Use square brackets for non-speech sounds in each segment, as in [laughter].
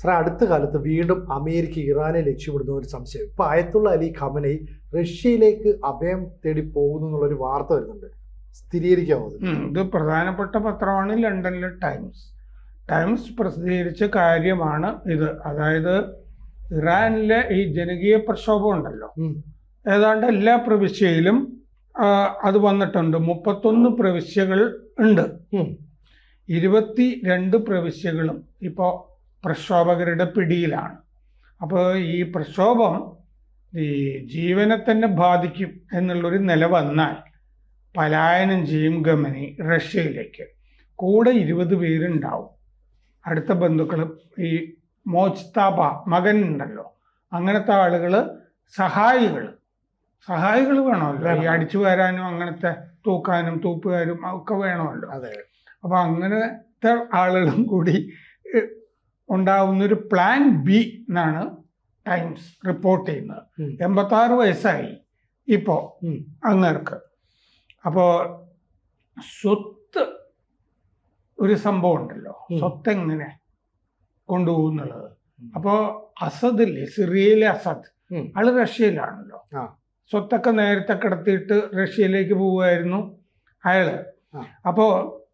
സാറേ അടുത്ത കാലത്ത് വീണ്ടും അമേരിക്ക ഇറാനെ ലക്ഷ്യമിടുന്ന ഒരു സംശയം. ഇപ്പൊ അയത്തുള്ള അലി ഖമനൈ റഷ്യയിലേക്ക് അഭയം തേടി പോകുന്നു എന്നുള്ളൊരു വാർത്ത വരുന്നുണ്ട്. സ്ഥിരീകരിക്കാമോ ഇത് പ്രധാനപ്പെട്ട പത്രമാണ് ലണ്ടനിലെ ടൈംസ്. ടൈംസ് പ്രസിദ്ധീകരിച്ച കാര്യമാണ് ഇത്. അതായത് ഇറാനിലെ ഈ ജനകീയ പ്രക്ഷോഭം ഉണ്ടല്ലോ. ഏതാണ്ട് എല്ലാ പ്രവിശ്യയിലും അത് വന്നിട്ടുണ്ട്. മുപ്പത്തൊന്ന് പ്രവിശ്യകൾ ഉണ്ട്. ഇരുപത്തി രണ്ട് പ്രവിശ്യകളും. ഇപ്പോൾ പ്രക്ഷോഭകരുടെ പിടിയിലാണ്. അപ്പോൾ ഈ പ്രക്ഷോഭം ഈ ജീവനെ തന്നെ ബാധിക്കും എന്നുള്ളൊരു നില വന്നാൽ പലായനം ചെയ്യും ഗമനി റഷ്യയിലേക്ക്. കൂടെ ഇരുപത് പേരുണ്ടാവും. അടുത്ത ബന്ധുക്കൾ ഈ മോജ്താബ മകൻ ഉണ്ടല്ലോ അങ്ങനത്തെ ആളുകൾ സഹായികൾ സഹായികൾ വേണമല്ലോ. ഈ അടിച്ചു വരാനും അങ്ങനത്തെ തൂക്കാനും തൂപ്പുകാരും ഒക്കെ വേണമല്ലോ. അതെ. അപ്പൊ അങ്ങനത്തെ ആളുകളും കൂടി ഏഹ്, ഉണ്ടാവുന്ന ഒരു പ്ലാൻ ബി എന്നാണ് ടൈംസ് റിപ്പോർട്ട് ചെയ്യുന്നത്. ഉം. എൺപത്തി ആറ് വയസ്സായി ഇപ്പോ അങ്ങർക്ക് അങ്ങേർക്ക്. അപ്പോ സ്വത്ത് ഒരു സംഭവം ഉണ്ടല്ലോ. സ്വത്ത് എങ്ങനെ കൊണ്ടുപോകുന്നുള്ളത്? അപ്പോൾ അപ്പോ അസദില്ലേ സിറിയയിലെ അസദ്. ആൾ റഷ്യയിലാണല്ലോ. സ്വത്തൊക്കെ നേരത്തെ കിടത്തിയിട്ട് റഷ്യയിലേക്ക് പോവുമായിരുന്നു അയാൾ. ആ.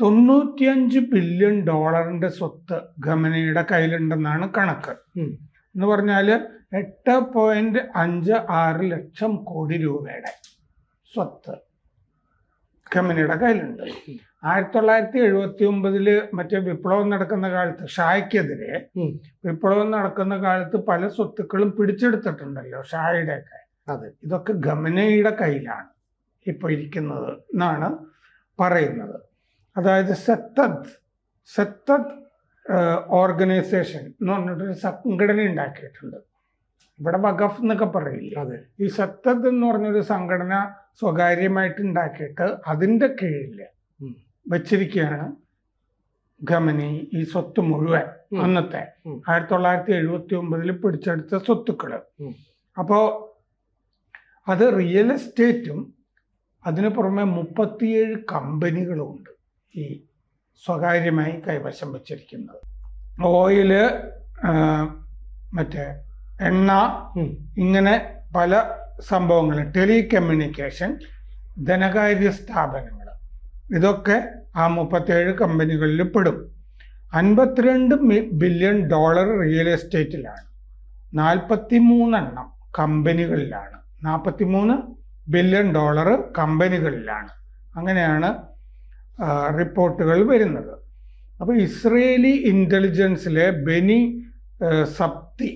തൊണ്ണൂറ്റിയഞ്ച് ബില്യൺ ഡോളറിന്റെ സ്വത്ത് ഖമനയുടെ കയ്യിലുണ്ടെന്നാണ് കണക്ക്. എന്ന് പറഞ്ഞാൽ എട്ട് പോയിന്റ് അഞ്ച് ആറ് ലക്ഷം കോടി രൂപയുടെ സ്വത്ത് ഖമനയുടെ കയ്യിലുണ്ട്. ആയിരത്തി തൊള്ളായിരത്തി എഴുപത്തി ഒമ്പതിൽ മറ്റേ വിപ്ലവം നടക്കുന്ന കാലത്ത് ഷായ്ക്കെതിരെ വിപ്ലവം നടക്കുന്ന കാലത്ത് പല സ്വത്തുക്കളും പിടിച്ചെടുത്തിട്ടുണ്ടല്ലോ ഷായുടെയൊക്കെ. അതെ. ഇതൊക്കെ ഗമനയുടെ കയ്യിലാണ് ഇപ്പൊ ഇരിക്കുന്നത് എന്നാണ് പറയുന്നത്. അതായത് സത്തദ് സത്തദ് ഓർഗനൈസേഷൻ എന്ന് പറഞ്ഞിട്ടൊരു സംഘടന ഉണ്ടാക്കിയിട്ടുണ്ട്. ഇവിടെ വഖഫ് എന്നൊക്കെ പറയില്ല? ഈ സത്തദ് എന്ന് പറഞ്ഞൊരു സംഘടന സ്വകാര്യമായിട്ട് ഉണ്ടാക്കിയിട്ട് അതിന്റെ കീഴിൽ വച്ചിരിക്കുകയാണ് ഗമനി ഈ സ്വത്ത് മുഴുവൻ. അന്നത്തെ. ആയിരത്തി തൊള്ളായിരത്തി എഴുപത്തി ഒമ്പതിൽ പിടിച്ചെടുത്ത സ്വത്തുക്കൾ. അപ്പോൾ അത് റിയൽ എസ്റ്റേറ്റും അതിനു പുറമെ മുപ്പത്തിയേഴ് കമ്പനികളും ഉണ്ട് ഈ സ്വകാര്യമായി കൈവശം വച്ചിരിക്കുന്നത്. ഓയിൽ മറ്റേ എണ്ണ ഇങ്ങനെ പല സംഭവങ്ങൾ ടെലികമ്മ്യൂണിക്കേഷൻ ധനകാര്യ സ്ഥാപനങ്ങൾ ഇതൊക്കെ ആ മുപ്പത്തേഴ് കമ്പനികളിൽ പെടും. അൻപത്തിരണ്ട് ബില്യൺ ഡോളർ റിയൽ എസ്റ്റേറ്റിലാണ്. നാൽപ്പത്തി മൂന്നെണ്ണം കമ്പനികളിലാണ്. നാൽപ്പത്തി മൂന്ന് ബില്യൺ ഡോളർ കമ്പനികളിലാണ്. അങ്ങനെയാണ് റിപ്പോർട്ടുകൾ വരുന്നത്. അപ്പോൾ ഇസ്രേലി ഇന്റലിജൻസിലെ ബെനി സപ്തി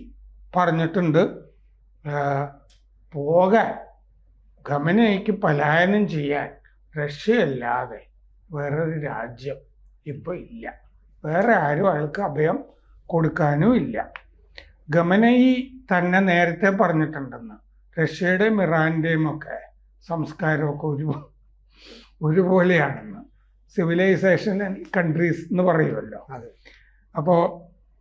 പറഞ്ഞിട്ടുണ്ട് പോകാൻ ഖമനയ്ക്ക് പലായനം ചെയ്യാൻ റഷ്യയല്ലാതെ വേറൊരു രാജ്യം ഇപ്പോൾ ഇല്ല. വേറെ ആരും അയാൾക്ക് അഭയം കൊടുക്കാനും ഇല്ല. ഗമനയി തന്നെ നേരത്തെ പറഞ്ഞിട്ടുണ്ടെന്ന്. റഷ്യയുടെയും ഇറാന്റെയും ഒക്കെ സംസ്കാരമൊക്കെ ഒരു ഒരുപോലെയാണെന്ന്. സിവിലൈസേഷൻ കൺട്രീസ് എന്ന് പറയുമല്ലോ. അപ്പോൾ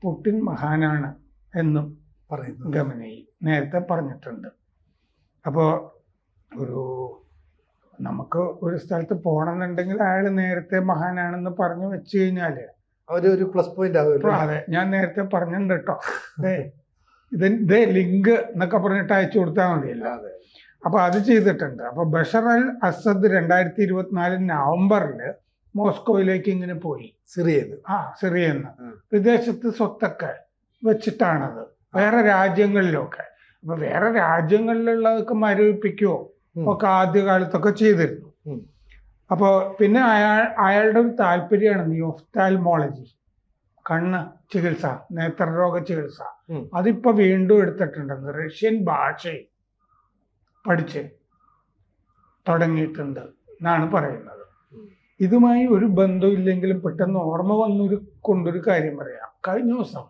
പുട്ടിൻ മഹാനാണ് എന്നും പറയുന്നു. ഗമനയിൽ നേരത്തെ പറഞ്ഞിട്ടുണ്ട്. അപ്പോൾ ഒരു നമുക്ക് ഒരു സ്ഥലത്ത് പോകണമെന്നുണ്ടെങ്കിൽ അയാൾ നേരത്തെ മഹാനാണെന്ന് പറഞ്ഞു വെച്ച് കഴിഞ്ഞാൽ ഒരു പ്ലസ് പോയിന്റ് ആവുമല്ലോ. അതെ ഞാൻ നേരത്തെ പറഞ്ഞിട്ടുണ്ട് കേട്ടോ. ഇത് ഇതേ ലിങ്ക് എന്നൊക്കെ പറഞ്ഞിട്ട് അയച്ചു കൊടുത്താൽ മതിയല്ലോ. അതെ. അപ്പൊ അത് ചെയ്തിട്ടുണ്ട്. അപ്പൊ ബഷർ അൽ അസദ് രണ്ടായിരത്തി ഇരുപത്തിനാല് നവംബറിൽ മോസ്കോയിലേക്ക് ഇങ്ങനെ പോയി സിറിയന്ന് ആ സിറിയെന്ന്. വിദേശത്ത് സ്വത്തൊക്കെ വെച്ചിട്ടാണത് വേറെ രാജ്യങ്ങളിലൊക്കെ അപ്പൊ വേറെ രാജ്യങ്ങളിലുള്ളതൊക്കെ മരവിപ്പിക്കുകയോ. ഒക്കെ ആദ്യകാലത്തൊക്കെ ചെയ്തിരുന്നു. അപ്പോൾ പിന്നെ അയാൾ അയാളുടെ ഒരു താല്പര്യമാണ് ഈ ഒഫ്താൽമോളജി കണ്ണ് ചികിത്സ നേത്രരോഗ ചികിത്സ. അതിപ്പോ വീണ്ടും എടുത്തിട്ടുണ്ടെന്ന് റഷ്യൻ ഭാഷയിൽ പഠിച്ച് തുടങ്ങിയിട്ടുണ്ട് എന്നാണ് പറയുന്നത്. ഇതുമായി ഒരു ബന്ധമില്ലെങ്കിലും പെട്ടെന്ന് ഓർമ്മ വന്നൊരു കൊണ്ടൊരു കാര്യം പറയാം. കഴിഞ്ഞ ദിവസം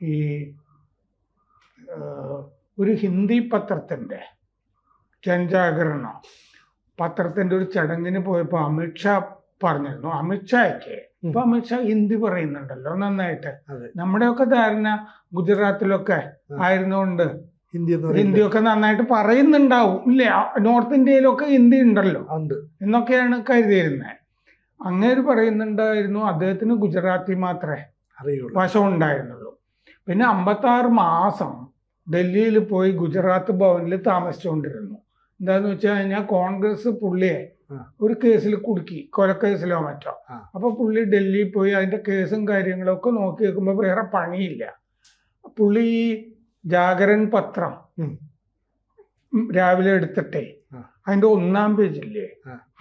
ഈ ഒരു ഹിന്ദി പത്രത്തിന്റെ ജനജാഗരണം പത്രത്തിന്റെ ഒരു ചടങ്ങിന് പോയപ്പോൾ അമിത്ഷാ പറഞ്ഞിരുന്നു. അമിത്ഷായ്ക്ക് ഇപ്പൊ അമിത്ഷാ ഹിന്ദി പറയുന്നുണ്ടല്ലോ നന്നായിട്ട്. നമ്മുടെയൊക്കെ ധാരണ ഗുജറാത്തിലൊക്കെ ആയിരുന്നുകൊണ്ട് ഹിന്ദി എന്ന് പറയുന്നത്. ഹിന്ദിയൊക്കെ നന്നായിട്ട് പറയുന്നുണ്ടാവും. ഇല്ലേ? നോർത്ത് ഇന്ത്യയിലൊക്കെ ഹിന്ദി ഉണ്ടല്ലോ. ഉണ്ട്. എന്നൊക്കെയാണ് കരുതിയിരുന്നത് അങ്ങേര് പറയുന്നുണ്ടായിരുന്നു അദ്ദേഹത്തിന് ഗുജറാത്തി മാത്രമേ അറിയുള്ളൂ. വശം ഉണ്ടായിരുന്നുള്ളൂ. പിന്നെ അമ്പത്താറ് മാസം ഡൽഹിയിൽ പോയി ഗുജറാത്ത് ഭവനിൽ താമസിച്ചുകൊണ്ടിരുന്നു. എന്താന്ന് വെച്ച് കഴിഞ്ഞാൽ കോൺഗ്രസ് പുള്ളിയെ ഒരു കേസിൽ കുടുക്കി കൊലക്കേസിലോ മറ്റോ. അപ്പൊ പുള്ളി ഡൽഹിയിൽ പോയി അതിന്റെ കേസും കാര്യങ്ങളൊക്കെ നോക്കി വെക്കുമ്പോൾ വേറെ പണിയില്ല. പുള്ളി ജാഗരൻ പത്രം രാവിലെ എടുത്തിട്ടേ. അതിന്റെ ഒന്നാം പേജില്ലേ.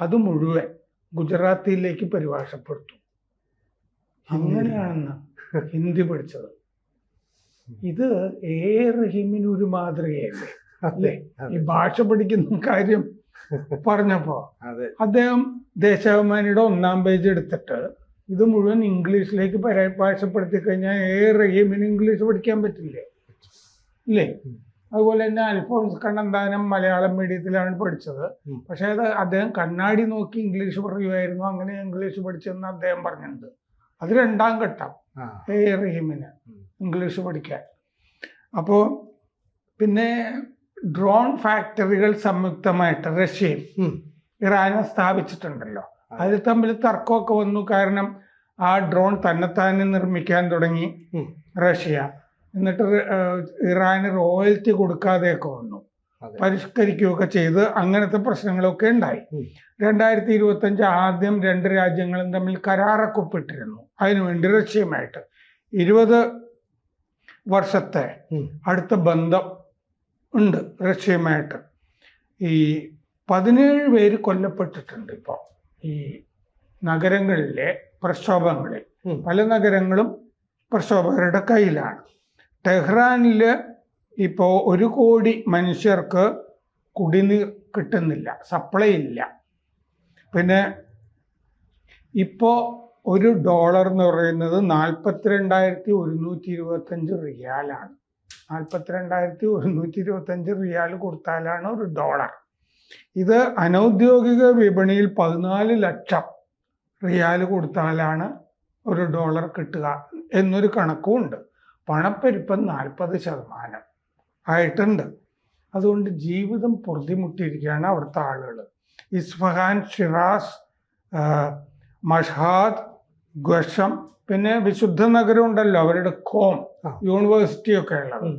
അത് മുഴുവൻ ഗുജറാത്തിയിലേക്ക് പരിഭാഷപ്പെടുത്തും. അങ്ങനെയാണെന്ന് [laughs] ഹിന്ദി പഠിച്ചത്. ഇത് എ റഹീമിന് ഒരു മാതൃകയല്ലേ? അല്ലേ? ഈ ഭാഷ പഠിക്കുന്ന കാര്യം പറഞ്ഞപ്പോ അദ്ദേഹം ദേശാഭിമാനിയുടെ ഒന്നാം പേജ് എടുത്തിട്ട് ഇത് മുഴുവൻ ഇംഗ്ലീഷിലേക്ക് പരിഭാഷപ്പെടുത്തി കഴിഞ്ഞാൽ എ റഹീമിന് ഇംഗ്ലീഷ് പഠിക്കാൻ പറ്റില്ലേ? ഇല്ലേ? അതുപോലെ തന്നെ അൽഫോൺസ് കണ്ണന്താനം മലയാളം മീഡിയത്തിലാണ് പഠിച്ചത്. പക്ഷേ അത് അദ്ദേഹം കണ്ണാടി നോക്കി ഇംഗ്ലീഷ് പറയുമായിരുന്നു അങ്ങനെ ഇംഗ്ലീഷ് പഠിച്ചെന്ന് അദ്ദേഹം പറഞ്ഞിട്ടുണ്ട്. അത് രണ്ടാം ഘട്ടം എ. റഹീമിന് ഇംഗ്ലീഷ് പഠിക്കാൻ. അപ്പോൾ പിന്നെ ഡ്രോൺ ഫാക്ടറികൾ സംയുക്തമായിട്ട് റഷ്യയും. ഇറാനും സ്ഥാപിച്ചിട്ടുണ്ടല്ലോ. അതിൽ തമ്മിൽ തർക്കമൊക്കെ വന്നു. കാരണം ആ ഡ്രോൺ തന്നെത്താനെ നിർമ്മിക്കാൻ തുടങ്ങി റഷ്യ. എന്നിട്ട് ഇറാന് റോയൽറ്റി കൊടുക്കാതെയൊക്കെ വന്നു. പരിഷ്കരിക്കുകയൊക്കെ ചെയ്ത് അങ്ങനത്തെ പ്രശ്നങ്ങളൊക്കെ ഉണ്ടായി. രണ്ടായിരത്തി ഇരുപത്തഞ്ച് ആദ്യം രണ്ട് രാജ്യങ്ങളും തമ്മിൽ കരാറൊക്കെ ഒപ്പിട്ടിരുന്നു. അതിനുവേണ്ടി റഷ്യയുമായിട്ട്. ഇരുപത് വർഷത്തെ അടുത്ത ബന്ധം ഉണ്ട് റഷ്യയുമായിട്ട്. ഈ പതിനേഴ് പേര് കൊല്ലപ്പെട്ടിട്ടുണ്ട് ഇപ്പോൾ. ഈ നഗരങ്ങളിലെ പ്രക്ഷോഭങ്ങളിൽ. പല നഗരങ്ങളും പ്രക്ഷോഭകരുടെ കയ്യിലാണ്. ടെഹ്റാനിൽ ഇപ്പോൾ ഒരു കോടി മനുഷ്യർക്ക് കുടിനീർ കിട്ടുന്നില്ല സപ്ലൈ ഇല്ല. പിന്നെ ഇപ്പോൾ ഒരു ഡോളർ എന്ന് പറയുന്നത് നാൽപ്പത്തിരണ്ടായിരത്തി ഒരുന്നൂറ്റി ഇരുപത്തഞ്ച് റിയാലാണ് നാൽപ്പത്തിരണ്ടായിരത്തി ഒരുന്നൂറ്റി ഇരുപത്തഞ്ച് റിയാൽ കൊടുത്താലാണ് ഒരു ഡോളർ ഇത് അനൗദ്യോഗിക വിപണിയിൽ പതിനാല് ലക്ഷം റിയാൽ കൊടുത്താലാണ് ഒരു ഡോളർ കിട്ടുക എന്നൊരു കണക്കുമുണ്ട്. പണപ്പെരുപ്പം നാൽപ്പത് ശതമാനം ആയിട്ടുണ്ട് അതുകൊണ്ട് ജീവിതം പൊറുതിമുട്ടിയിരിക്കുകയാണ് അവിടുത്തെ ആളുകൾ ഇസ്ഫഹാൻ ഷിറാസ് മഷാദ് ഗ്വഷം പിന്നെ വിശുദ്ധ നഗരം ഉണ്ടല്ലോ അവരുടെ കോം. യൂണിവേഴ്സിറ്റി ഒക്കെ ഉള്ളത്.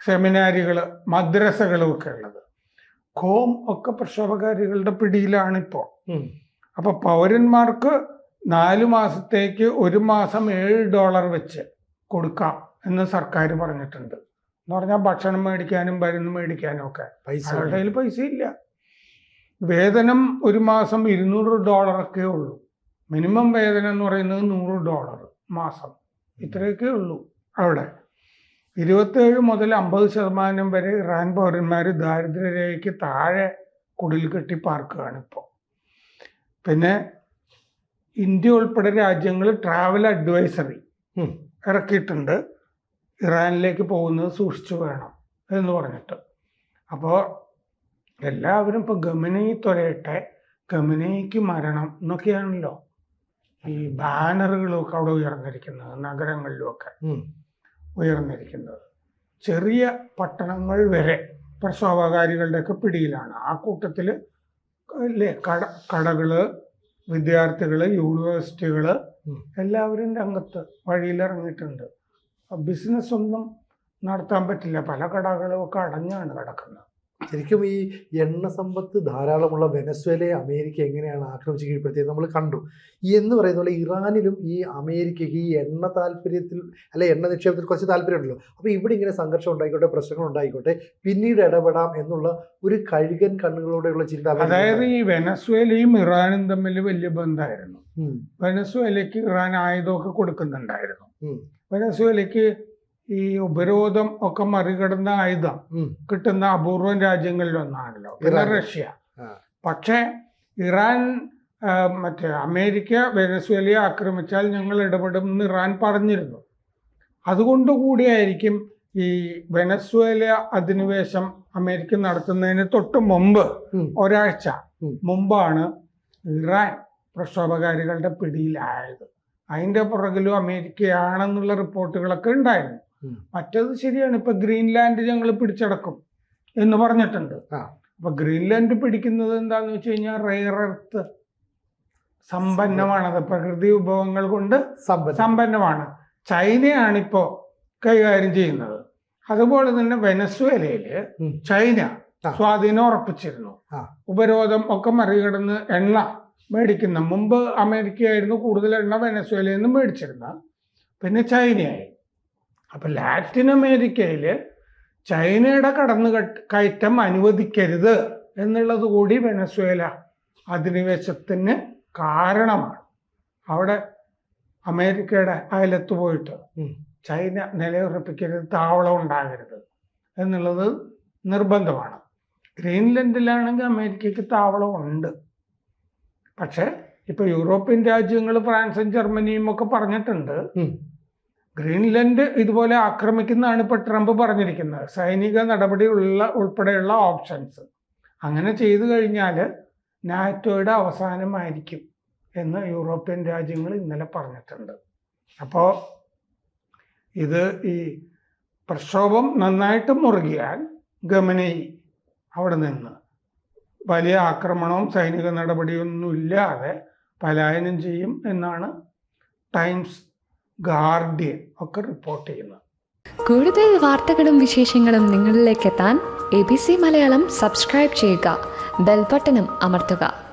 സെമിനാരികൾ മദ്രസകളും ഒക്കെ ഉള്ളത് കോം ഒക്കെ പ്രക്ഷോഭകാരികളുടെ പിടിയിലാണ് ഇപ്പോൾ ഉം. അപ്പൊ പൗരന്മാർക്ക് നാലു മാസത്തേക്ക് ഒരു മാസം ഏഴ് ഡോളർ വെച്ച് കൊടുക്കാം എന്ന് സർക്കാർ പറഞ്ഞിട്ടുണ്ട്. എന്ന് പറഞ്ഞാൽ ഭക്ഷണം മേടിക്കാനും മരുന്ന് മേടിക്കാനും ഒക്കെ. പൈസ കയ്യിൽ പൈസ ഇല്ല. വേതനം ഒരു മാസം ഇരുന്നൂറ് ഡോളറൊക്കെ ഉള്ളൂ. മിനിമം വേതനം എന്ന് പറയുന്നത് നൂറ് ഡോളർ മാസം. ഇത്രയൊക്കെ ഉള്ളൂ അവിടെ. ഇരുപത്തേഴ് മുതൽ അമ്പത് ശതമാനം വരെ ഇറാൻ പൗരന്മാർ ദാരിദ്ര്യരേഖയ്ക്ക് താഴെ കുടിൽ കെട്ടി പാർക്കുകയാണ് ഇപ്പോൾ പിന്നെ ഇന്ത്യ ഉൾപ്പെടെ രാജ്യങ്ങൾ ട്രാവൽ അഡ്വൈസറി. ഇറക്കിയിട്ടുണ്ട് ഇറാനിലേക്ക് പോകുന്നത് സൂക്ഷിച്ചു വേണം എന്ന് പറഞ്ഞിട്ട് അപ്പോൾ എല്ലാവരും ഇപ്പോൾ ഗമിനി തൊലയട്ടെ ഗമിനിക്ക് മരണം എന്നൊക്കെയാണല്ലോ ഈ ബാനറുകളൊക്കെ അവിടെ ഉയർന്നിരിക്കുന്നത് നഗരങ്ങളിലുമൊക്കെ. ഉയർന്നിരിക്കുന്നത് ചെറിയ പട്ടണങ്ങൾ വരെ പ്രക്ഷോഭകാരികളുടെയൊക്കെ പിടിയിലാണ് ആ കൂട്ടത്തിൽ അല്ലേ കട കടകൾ വിദ്യാർത്ഥികൾ യൂണിവേഴ്സിറ്റികൾ. എല്ലാവരും രംഗത്ത് വഴിയിലിറങ്ങിയിട്ടുണ്ട്. ബിസിനസ് ഒന്നും നടത്താൻ പറ്റില്ല. പല കടകളും ഒക്കെ അടഞ്ഞാണ് കിടക്കുന്നത് ശരിക്കും ഈ എണ്ണ സമ്പത്ത് ധാരാളമുള്ള വെനസ്വേലയെ അമേരിക്ക എങ്ങനെയാണ് ആക്രമിച്ച് കീഴ്പ്പെടുത്തിയത് നമ്മൾ കണ്ടു. ഈ എന്ന് പറയുന്ന പോലെ ഇറാനിലും ഈ അമേരിക്കയ്ക്ക് ഈ എണ്ണ താല്പര്യത്തിൽ അല്ലെ എണ്ണ നിക്ഷേപത്തിൽ കുറച്ച് താല്പര്യമുണ്ടല്ലോ. അപ്പോൾ ഇവിടെ ഇങ്ങനെ സംഘർഷം ഉണ്ടായിക്കോട്ടെ പ്രശ്നങ്ങൾ ഉണ്ടായിക്കോട്ടെ പിന്നീട് ഇടപെടാം എന്നുള്ള ഒരു കഴുകൻ കണ്ണുകളോടെയുള്ള ചിന്ത അതായത് ഈ വെനസ്വേലയും ഇറാനും തമ്മിൽ വലിയ ബന്ധമായിരുന്നു വെനസ്വേലയ്ക്ക് ഇറാൻ ആയുധമൊക്കെ കൊടുക്കുന്നുണ്ടായിരുന്നു. വെനസ്വേലയ്ക്ക് ഈ ഉപരോധം ഒക്കെ മറികടന്ന ആയുധം. കിട്ടുന്ന അപൂർവം രാജ്യങ്ങളിൽ ഒന്നാണല്ലോ പിന്നെ. റഷ്യ. പക്ഷേ ഇറാൻ മറ്റേ അമേരിക്ക വെനസ്വേലയെ ആക്രമിച്ചാൽ ഞങ്ങൾ ഇടപെടും എന്ന് ഇറാൻ പറഞ്ഞിരുന്നു അതുകൊണ്ട് കൂടിയായിരിക്കും ഈ വെനസ്വേല അധിനിവേശം അമേരിക്ക നടത്തുന്നതിന് തൊട്ട് മുമ്പ്. ഒരാഴ്ച. മുമ്പാണ് ഇറാൻ പ്രക്ഷോഭകാരികളുടെ പിടിയിലായത് അതിന്റെ പുറകിലും അമേരിക്കയാണെന്നുള്ള റിപ്പോർട്ടുകളൊക്കെ ഉണ്ടായിരുന്നു. മറ്റത് ശരിയാണ്. ഇപ്പൊ ഗ്രീൻലാൻഡ് ഞങ്ങൾ പിടിച്ചടക്കും എന്ന് പറഞ്ഞിട്ടുണ്ട്. അപ്പൊ ഗ്രീൻലാൻഡ് പിടിക്കുന്നത് എന്താന്ന് വെച്ച് കഴിഞ്ഞാൽ റെയർ എർത്ത് സമ്പന്നമാണത് പ്രകൃതി വിഭവങ്ങൾ കൊണ്ട് സമ്പന്നം സമ്പന്നമാണ്. ചൈനയാണിപ്പോ കൈകാര്യം ചെയ്യുന്നത്. അതുപോലെ തന്നെ വെനസ്വേലയിൽ ചൈന. സ്വാധീനം ഉറപ്പിച്ചിരുന്നു. ഉപരോധം ഒക്കെ മറികടന്ന് എണ്ണ മേടിക്കുന്ന. മുമ്പ് അമേരിക്കയായിരുന്നു കൂടുതൽ എണ്ണ വെനസ്വേലയിൽ നിന്ന് മേടിച്ചിരുന്നത്. പിന്നെ ചൈനയായി. അപ്പൊ ലാറ്റിൻ അമേരിക്കയിൽ ചൈനയുടെ കടന്നു കയറ്റം അനുവദിക്കരുത് എന്നുള്ളത് കൂടി വെനസ്വേല അധിനിവേശത്തിന് കാരണമാണ്. അവിടെ അമേരിക്കയുടെ അയലത്ത് പോയിട്ട് ചൈന നിലയുറപ്പിക്കരുത് താവളം ഉണ്ടാകരുത് എന്നുള്ളത് നിർബന്ധമാണ്. ഗ്രീൻലൻഡിലാണെങ്കിൽ അമേരിക്കയ്ക്ക് താവളം ഉണ്ട്. പക്ഷെ ഇപ്പൊ യൂറോപ്യൻ രാജ്യങ്ങൾ ഫ്രാൻസും ജർമ്മനിയും ഒക്കെ പറഞ്ഞിട്ടുണ്ട്. ഗ്രീൻലൻഡ് ഇതുപോലെ ആക്രമിക്കുന്നതാണ് ഇപ്പൊ ട്രംപ് പറഞ്ഞിരിക്കുന്നത്. സൈനിക നടപടി ഉള്ള ഉൾപ്പെടെയുള്ള ഓപ്ഷൻസ്. അങ്ങനെ ചെയ്തു കഴിഞ്ഞാൽ നാറ്റോയുടെ അവസാനമായിരിക്കും എന്ന് യൂറോപ്യൻ രാജ്യങ്ങൾ ഇന്നലെ പറഞ്ഞിട്ടുണ്ട്. അപ്പോൾ ഇത് ഈ പ്രക്ഷോഭം നന്നായിട്ട് മുറുകിയാൽ ഗമനയി അവിടെ നിന്ന്. വലിയ ആക്രമണവും സൈനിക നടപടിയൊന്നും ഇല്ലാതെ പലായനം ചെയ്യും എന്നാണ് ടൈംസ് ഗാർഡിയൻ ഒക്കെ റിപ്പോർട്ട് ചെയ്യുന്നത്. കൂടുതൽ വാർത്തകളും വിശേഷങ്ങളും നിങ്ങളിലേക്ക് എത്താൻ A B C Malayalam subscribe ചെയ്യുക. ബെൽബട്ടനും അമർത്തുക.